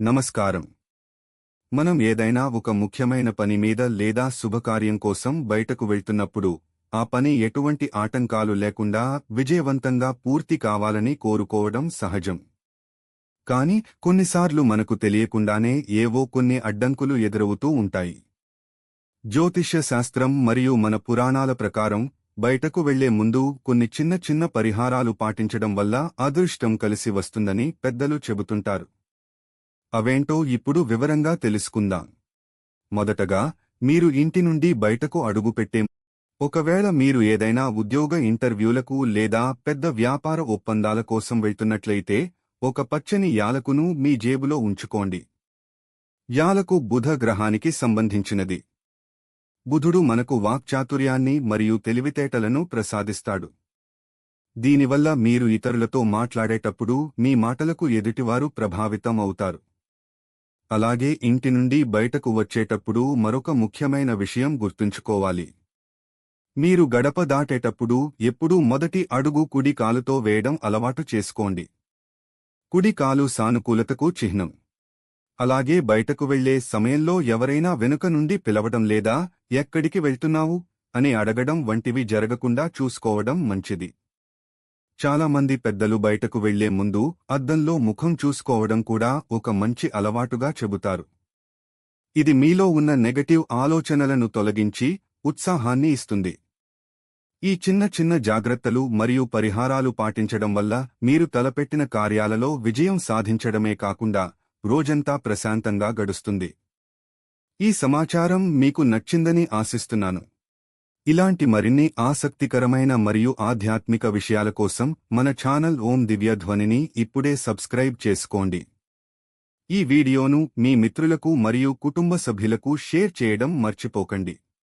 నమస్కారం. మనం ఏదైనా ఒక ముఖ్యమైన పని మీద లేదా శుభకార్యం కోసం బయటకు వెళ్తున్నప్పుడు ఆ పని ఎటువంటి ఆటంకాలు లేకుండా విజయవంతంగా పూర్తి కావాలని కోరుకోవడం సహజం. కాని కొన్నిసార్లు మనకు తెలియకుండానే ఏవో కొన్ని అడ్డంకులు ఎదురవుతూ ఉంటాయి. జ్యోతిష్య శాస్త్రం మరియు మన పురాణాల ప్రకారం బయటకు వెళ్ళే ముందు కొన్ని చిన్న చిన్న పరిహారాలు పాటించడం వల్ల అదృష్టం కలిసి వస్తుందని పెద్దలు చెబుతుంటారు. అవేంటో ఇప్పుడు వివరంగా తెలుసుకుందాం. మొదటగా మీరు ఇంటి నుండి బయటకు అడుగుపెట్టే ఒకవేళ మీరు ఏదైనా ఉద్యోగ ఇంటర్వ్యూలకు లేదా పెద్ద వ్యాపార ఒప్పందాల కోసం వెళ్తున్నట్లయితే ఒక పచ్చని యాలకును మీ జేబులో ఉంచుకోండి. యాలకు బుధ గ్రహానికి సంబంధించినది. బుధుడు మనకు వాక్చాతుర్యాన్ని మరియు తెలివితేటలను ప్రసాదిస్తాడు. దీనివల్ల మీరు ఇతరులతో మాట్లాడేటప్పుడు మీ మాటలకు ఎదుటివారు ప్రభావితం అవుతారు అలాగే ఇంటి నుండి బయటకు వచ్చేటప్పుడు మరొక ముఖ్యమైన విషయం గుర్తుంచుకోవాలి. మీరు గడప దాటేటప్పుడు ఎప్పుడూ మొదటి అడుగు కుడి కాలుతో వేయడం అలవాటు చేసుకోండి. కుడి కాలు సానుకూలతకు చిహ్నం. అలాగే బయటకు వెళ్ళే సమయంలో ఎవరైనా వెనుక నుండి పిలవడం లేదా ఎక్కడికి వెళ్తున్నావు? అని అడగడం వంటివి జరగకుండా చూసుకోవడం మంచిది. చాలామంది పెద్దలు బయటకు వెళ్ళే ముందు అద్దంలో ముఖం చూసుకోవడం కూడా ఒక మంచి అలవాటుగా చెబుతారు. ఇది మీలో ఉన్న నెగటివ్ ఆలోచనలను తొలగించి ఉత్సాహాన్ని ఇస్తుంది. ఈ చిన్న చిన్న జాగ్రత్తలు మరియు పరిహారాలు పాటించడం వల్ల మీరు తలపెట్టిన కార్యాలలో విజయం సాధించడమే కాకుండా రోజంతా ప్రశాంతంగా గడుస్తుంది. ఈ సమాచారం మీకు నచ్చిందని ఆశిస్తున్నాను. ఇలాంటి మరిన్ని ఆసక్తికరమైన మరియు ఆధ్యాత్మిక విషయాల కోసం మన ఛానల్ ఓం దివ్యధ్వనిని ఇప్పుడే సబ్స్క్రైబ్ చేసుకోండి. ఈ వీడియోను మీ మిత్రులకు మరియు కుటుంబ సభ్యులకు షేర్ చేయడం మర్చిపోకండి.